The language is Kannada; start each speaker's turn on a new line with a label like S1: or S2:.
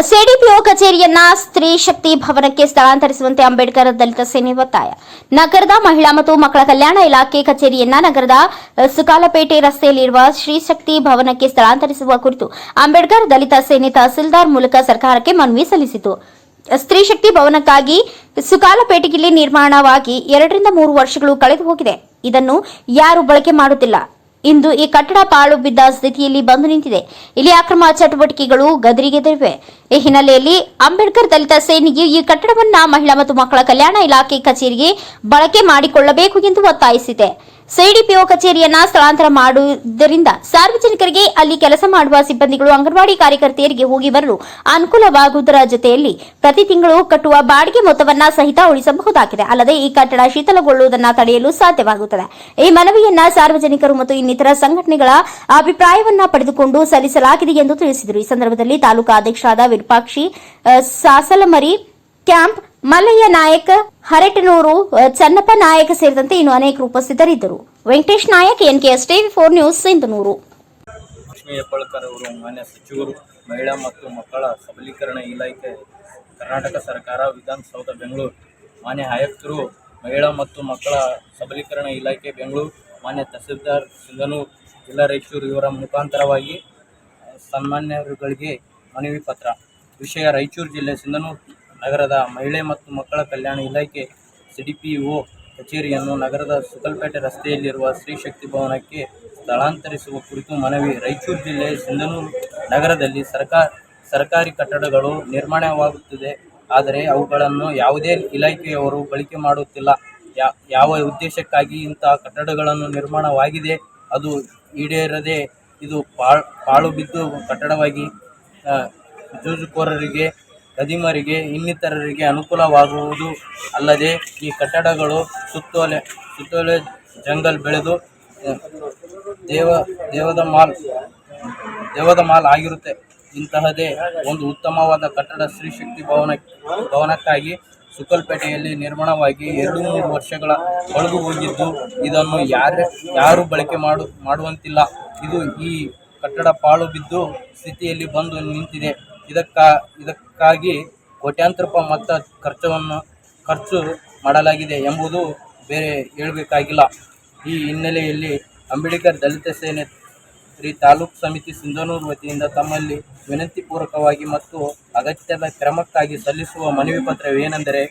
S1: ಸಿಡಿಪಿಒ ಕಚೇರಿಯನ್ನ ಸ್ತ್ರೀ ಶಕ್ತಿ ಭವನಕ್ಕೆ ಸ್ಥಳಾಂತರಿಸುವಂತೆ ಅಂಬೇಡ್ಕರ್ ದಲಿತ ಸೇನೆ ಒತ್ತಾಯ. ನಗರದ ಮಹಿಳಾ ಮತ್ತು ಮಕ್ಕಳ ಕಲ್ಯಾಣ ಇಲಾಖೆ ಕಚೇರಿಯನ್ನ ನಗರದ ಸುಕಾಲಪೇಟೆ ರಸ್ತೆಯಲ್ಲಿರುವ ಶ್ರೀ ಶಕ್ತಿ ಭವನಕ್ಕೆ ಸ್ಥಳಾಂತರಿಸುವ ಕುರಿತು ಅಂಬೇಡ್ಕರ್ ದಲಿತ ಸೇನೆ ತಹಸೀಲ್ದಾರ್ ಮೂಲಕ ಸರ್ಕಾರಕ್ಕೆ ಮನವಿ ಸಲ್ಲಿಸಿತು. ಸ್ತ್ರೀ ಶಕ್ತಿ ಭವನಕ್ಕಾಗಿ ಸುಕಾಲಪೇಟೆಯಲ್ಲಿ ನಿರ್ಮಾಣವಾಗಿ ಎರಡರಿಂದ ಮೂರು ವರ್ಷಗಳು ಕಳೆದು ಹೋಗಿದೆ ಇದನ್ನು ಯಾರು ಬಳಕೆ ಮಾಡುತ್ತಿಲ್ಲ. ಇಂದು ಈ ಕಟ್ಟಡ ಪಾಳು ಬಿದ್ದ ಸ್ಥಿತಿಯಲ್ಲಿ ಬಂದು ನಿಂತಿದೆ. ಇಲ್ಲಿ ಅಕ್ರಮ ಚಟುವಟಿಕೆಗಳು ಗದರಿಗೆದರಿವೆ. ಈ ಹಿನ್ನೆಲೆಯಲ್ಲಿ ಅಂಬೇಡ್ಕರ್ ದಲಿತ ಸೇನೆಗೆ ಈ ಕಟ್ಟಡವನ್ನ ಮಹಿಳಾ ಮತ್ತು ಮಕ್ಕಳ ಕಲ್ಯಾಣ ಇಲಾಖೆ ಕಚೇರಿಗೆ ಬಳಕೆ ಮಾಡಿಕೊಳ್ಳಬೇಕು ಎಂದು ಒತ್ತಾಯಿಸಿದೆ. ಸಿಡಿಪಿಒ ಕಚೇರಿಯನ್ನ ಸ್ಥಳಾಂತರ ಮಾಡುವುದರಿಂದ ಸಾರ್ವಜನಿಕರಿಗೆ ಅಲ್ಲಿ ಕೆಲಸ ಮಾಡುವ ಸಿಬ್ಬಂದಿಗಳು, ಅಂಗನವಾಡಿ ಕಾರ್ಯಕರ್ತೆಯರಿಗೆ ಹೋಗಿ ಬರಲು ಅನುಕೂಲವಾಗುವುದರ ಜೊತೆಯಲ್ಲಿ ಪ್ರತಿ ತಿಂಗಳು ಕಟ್ಟುವ ಬಾಡಿಗೆ ಮೊತ್ತವನ್ನ ಸಹಿತ ಉಳಿಸಬಹುದಾಗಿದೆ. ಅಲ್ಲದೆ ಈ ಕಟ್ಟಡ ಶೀತಲಗೊಳ್ಳುವುದನ್ನು ತಡೆಯಲು ಸಾಧ್ಯವಾಗುತ್ತದೆ. ಈ ಮನವಿಯನ್ನ ಸಾರ್ವಜನಿಕರು ಮತ್ತು ಇನ್ನಿತರ ಸಂಘಟನೆಗಳ ಅಭಿಪ್ರಾಯವನ್ನ ಪಡೆದುಕೊಂಡು ಸಲ್ಲಿಸಲಾಗಿದೆ ಎಂದು ತಿಳಿಸಿದರು. ಈ ಸಂದರ್ಭದಲ್ಲಿ ತಾಲೂಕಾ ಅಧ್ಯಕ್ಷರಾದ ವಿರೂಪಾಕ್ಷಿ ಸಾಸಲಮರಿ ಕ್ಯಾಂಪ್ ಮಲ್ಲಯ್ಯ ನಾಯಕ, ಹರಟನೂರು ಚನ್ನಪ್ಪ ನಾಯಕ ಸೇರಿದಂತೆ ಇನ್ನು ಅನೇಕರು ಉಪಸ್ಥಿತರಿದ್ದರು. Venkatesh Nayak, NKS TV four news, Sindhanur.
S2: Lakshmi Hebbalkar ಅವರು ಮಾನ್ಯ ಸಚಿವರು, ಮಹಿಳಾ ಮತ್ತು ಮಕ್ಕಳ ಸಬಲೀಕರಣ ಇಲಾಖೆ, ಕರ್ನಾಟಕ ಸರ್ಕಾರ, ವಿಧಾನಸೌಧ, ಬೆಂಗಳೂರು. ಮಾನ್ಯ ಆಯುಕ್ತರು, ಮಹಿಳಾ ಮತ್ತು ಮಕ್ಕಳ ಸಬಲೀಕರಣ ಇಲಾಖೆ, ಬೆಂಗಳೂರು. ಮಾನ್ಯ ತಹಸೀಲ್ದಾರ್ ಸಿಂಧನೂರು. ಜಿಲ್ಲಾ ರಾಯಚೂರು ಇವರ ಮುಖಾಂತರವಾಗಿ ಸನ್ಮಾನ್ಯರುಗಳಿಗೆ ಮನವಿ ಪತ್ರ. ವಿಷಯ ರಾಯಚೂರು ಜಿಲ್ಲೆ, ಸಿಂಧನೂರು. ನಗರದ ಮಹಿಳೆ ಮತ್ತು ಮಕ್ಕಳ ಕಲ್ಯಾಣ ಇಲಾಖೆ ಸಿಡಿಪಿಒ ಕಚೇರಿಯನ್ನು ನಗರದ ಸುಕಲ್ಪೇಟೆ ರಸ್ತೆಯಲ್ಲಿರುವ ಸ್ತ್ರೀ ಶಕ್ತಿ ಭವನಕ್ಕೆ ಸ್ಥಳಾಂತರಿಸುವ ಕುರಿತು ಮನವಿ. ರಾಯಚೂರು ಜಿಲ್ಲೆ ಸಿಂಧನೂರು ನಗರದಲ್ಲಿ ಸರ್ಕಾರ ಸರ್ಕಾರಿ ಕಟ್ಟಡಗಳು ನಿರ್ಮಾಣವಾಗುತ್ತಿದೆ. ಆದರೆ ಅವುಗಳನ್ನು ಯಾವುದೇ ಇಲಾಖೆಯವರು ಬಳಕೆ ಮಾಡುತ್ತಿಲ್ಲ. ಯಾವ ಉದ್ದೇಶಕ್ಕಾಗಿ ಇಂತಹ ಕಟ್ಟಡಗಳನ್ನು ನಿರ್ಮಾಣವಾಗಿದೆ ಅದು ಈಡೇರದೆ ಇದು ಪಾಳು ಪಾಳು ಬಿದ್ದು ಕಟ್ಟಡವಾಗಿ ಜೂಜುಕೋರರಿಗೆ ಕದಿಮರಿಗೆ ಇನ್ನಿತರರಿಗೆ ಅನುಕೂಲವಾಗುವುದು ಅಲ್ಲದೆ ಈ ಕಟ್ಟಡಗಳು ಸುತ್ತೋಲೆ ಸುತ್ತೋಲೆ ಜಂಗಲ್ ಬೆಳೆದು ದೇವ, ದೇವದ ಮಾಲ್ ದೇವದ ಮಾಲ್ ಆಗಿರುತ್ತೆ. ಇಂತಹದೇ ಒಂದು ಉತ್ತಮವಾದ ಕಟ್ಟಡ ಶ್ರೀ ಶಕ್ತಿ ಭವನ, ಭವನಕ್ಕಾಗಿ ಸುಕಲ್ಪೇಟೆಯಲ್ಲಿ ನಿರ್ಮಾಣವಾಗಿ ಎರಡು ಮೂರು ವರ್ಷಗಳ ಕಳೆದು ಹೋಗಿದ್ದು, ಇದನ್ನು ಯಾರೇ, ಯಾರು ಬಳಕೆ ಮಾಡು, ಮಾಡುವಂತಿಲ್ಲ. ಇದು ಈ ಕಟ್ಟಡ ಪಾಳು ಬಿದ್ದು ಸ್ಥಿತಿಯಲ್ಲಿ ಬಂದು ನಿಂತಿದೆ. ಇದಕ್ಕ ಇದಕ್ಕಾಗಿ ಕೋಟ್ಯಾಂತರ ರೂಪಾಯಿ ಮೊತ್ತ ಖರ್ಚವನ್ನು ಖರ್ಚು ಮಾಡಲಾಗಿದೆ ಎಂಬುದು ಬೇರೆ ಹೇಳಬೇಕಾಗಿಲ್ಲ. ಈ ಹಿನ್ನೆಲೆಯಲ್ಲಿ ಅಂಬೇಡ್ಕರ್ ದಲಿತ ಸೇನೆ ಶ್ರೀ ತಾಲೂಕು ಸಮಿತಿ ಸಿಂಧನೂರು ವತಿಯಿಂದ ತಮ್ಮಲ್ಲಿ ವಿನಂತಿಪೂರ್ವಕವಾಗಿ ಮತ್ತು ಅಗತ್ಯದ ಕ್ರಮಕ್ಕಾಗಿ ಸಲ್ಲಿಸುವ ಮನವಿ ಪತ್ರವೇನೆಂದರೆ